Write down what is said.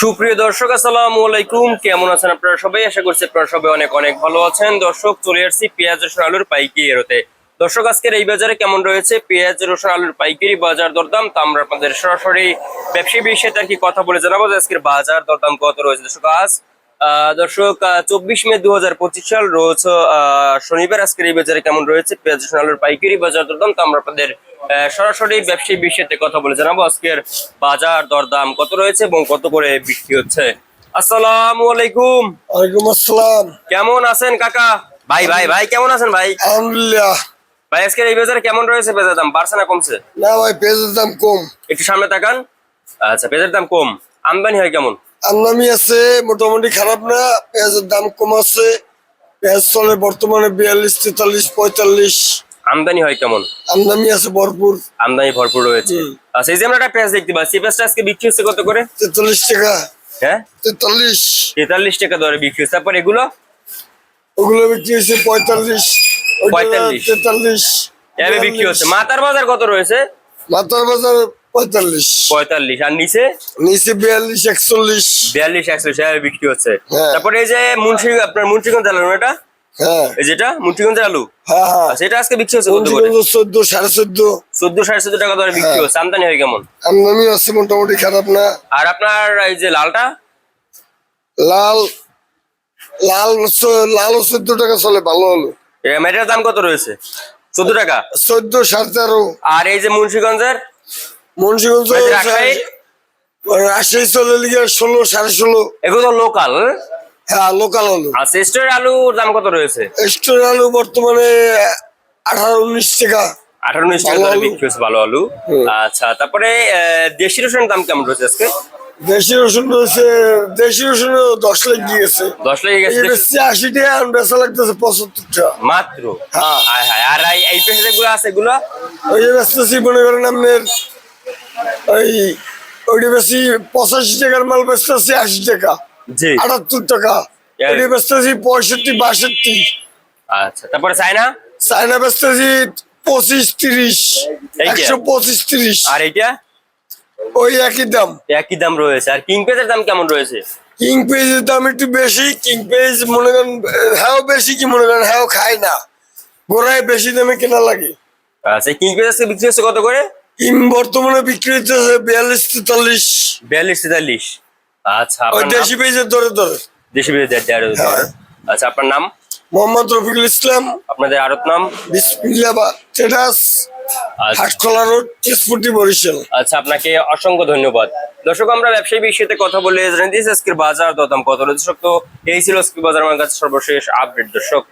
সুপ্রিয় দর্শক, আসসালামু আলাইকুম। কেমন আছেন আপনারা সবাই? আশা করছি আপনারা সবাই অনেক অনেক ভালো আছেন। দর্শক, চলে আসছি পেঁয়াজ, রসুন, আলুর পাইকারি এরোতে। দর্শক, আজকের এই বাজারে কেমন রয়েছে? পেঁয়াজ, রসুন, আলুর পাইকারি, বাজার দরদাম? তা আমরা আপনাদের সরাসরি ব্যবসায়ী বিষয়ে আর কি কথা বলে জানাব আজকের বাজার দরদাম কত রয়েছে? দর্শক, আজ দর্শক চব্বিশ মে দু হাজার পঁচিশ সাল রোজ আহ, শনিবার আজকের এই বাজারে কেমন রয়েছে? পেঁয়াজ পাইকারি বাজার দরদাম তা আমরা আপনাদের সরাসরি ব্যবসায়ী বিষয়তে কথা বলে জানাব। আজকের বাজার দরদাম কত রয়েছে এবং কত করে বিক্রি হচ্ছে? আসসালামু আলাইকুম। ওয়ালাইকুম আসসালাম। কেমন আছেন কাকা? ভাই ভাই ভাই কেমন আছেন ভাই? আলহামদুলিল্লাহ। ভাই আজকের এই বাজারে কেমন রয়েছে পেঁয়াজের দাম? বাড়ছে না কমছে? না ভাই পেঁয়াজের দাম কম। একটু সামনে তাকান। আচ্ছা পেঁয়াজের দাম কম। আমদানি হয় কেমন? আমদানি আছে মোটামুটি খারাপ না পেঁয়াজের দাম কম আছে পেঁয়াজ চলে বর্তমানে বিয়াল্লিশ তেতাল্লিশ পঁয়তাল্লিশ। আমদানি হয় কেমন? আমদানি আছে ভরপুর। আমদানি ভরপুর রয়েছে। আচ্ছা এই যে আমরা একটা পেঁয়াজ দেখতে পাচ্ছি পেঁয়াজটা আজকে বিক্রি হচ্ছে কত করে? তেতাল্লিশ টাকা। হ্যাঁ? তেতাল্লিশ। তেতাল্লিশ টাকা দরে বিক্রি হচ্ছে। তারপর এগুলো? ওগুলো বিক্রি হয়েছে পঁয়তাল্লিশ। 45 তেতাল্লিশ। বিক্রি হচ্ছে। মাতার বাজার কত রয়েছে? মাথার বাজার পঁয়তাল্লিশ। পঁয়তাল্লিশ। আর নিচে? নিচে বিয়াল্লিশ একচল্লিশ। বিয়াল্লিশ একশো বিক্রি হচ্ছে। হ্যাঁ। তারপরে এই যে মুন্সি আপনার মুন্সিগঞ্জ আলু এটা? হ্যাঁ। এই যেটা? মুন্সিগঞ্জের আলু? হ্যাঁ হ্যাঁ। সেটা আজকে বিক্রি হচ্ছে কত করে? সাড়ে চোদ্দ। টাকা দরে বিক্রি হ্যাঁ। হচ্ছে। আমদানি হয় কেমন? আমদানি আছে মোটামুটি খারাপ না। আর আপনার এই যে লালটা? লাল লাল লাল চোদ্দ টাকা চলে ভালো হলো। এটার দাম কত রয়েছে? চোদ্দ টাকা? চোদ্দ সাড়ে তেরো। আর এই যে মুন্সিগঞ্জের? মুন্সিগঞ্জ ওই রাজশাহী? রাজশাহী চলে লিগে ষোলো সাড়ে ষোলো। এগুলো লোকাল হ্যাঁ লোকাল আলু। আলুর দাম কত রয়েছে? স্টোর আলু বর্তমানে আঠারো উনিশ টাকা। আঠারো উনিশ টাকা ভালো বিক্রি হচ্ছে ভালো আলু। আচ্ছা তারপরে দেশি রসুনের দাম কেমন রয়েছে আজকে? দেশি রসুন রয়েছে দেশি রসুন দশ লাখ গিয়েছে। দশ গেছে দেশি- আশি টাকা আর বেচা লাগতেছে পঁচাত্তর টাকা। মাত্র? হ্যাঁ। আর এই- এই পেশে যেগুলো আছে এগুলো? ওই যে বেচতেছি মনে করেন আপনার ওই ওইটা বেশি পঁচাশি টাকার মাল বেচতেছি আশি টাকা। জি। আটাত্তর টাকা. ওইটা বেচতেছি পঁয়ষট্টি বাষট্টি। আচ্ছা তারপরে চায়না? চায়না বেচতেছি পঁচিশ তিরিশ একশো পঁচিশ তিরিশ। আর এইটা? ওই একই দাম। একই দাম রয়েছে। আর কিং পেজের দাম কেমন রয়েছে? কিং পেজের দাম একটু বেশি কিং পেজ মনে করেন হ্যাঁ বেশি কি মনে করেন হ্যাঁ খায় না। গোড়ায় বেশি দামে কেনা লাগে। আচ্ছা কিং পেজ বিক্রি হচ্ছে কত করে? বর্তমানে বিক্রি হচ্ছে বিয়াল্লিশ তেতাল্লিশ। বিয়াল্লিশ তেতাল্লিশ। আচ্ছা ওই? দেশি পেজের ধরে ধরে দেশি দেড় হ্যাঁ। আচ্ছা আপনার নাম? মোহাম্মদ রফিকুল ইসলাম। আপনাদের আরত নাম? বিসমিল্লা বা টেটাস আচ্ছা। রোড তেজপুরটি বরিশাল। আচ্ছা আপনাকে অসংখ্য ধন্যবাদ। দর্শক আমরা ব্যবসায়ী বিষয়তে কথা বলে জানিয়ে দিয়েছি আজকের বাজার দরদাম কত দর্শক তো এই ছিল বাজার আমার কাছে সর্বশেষ আপডেট। দর্শক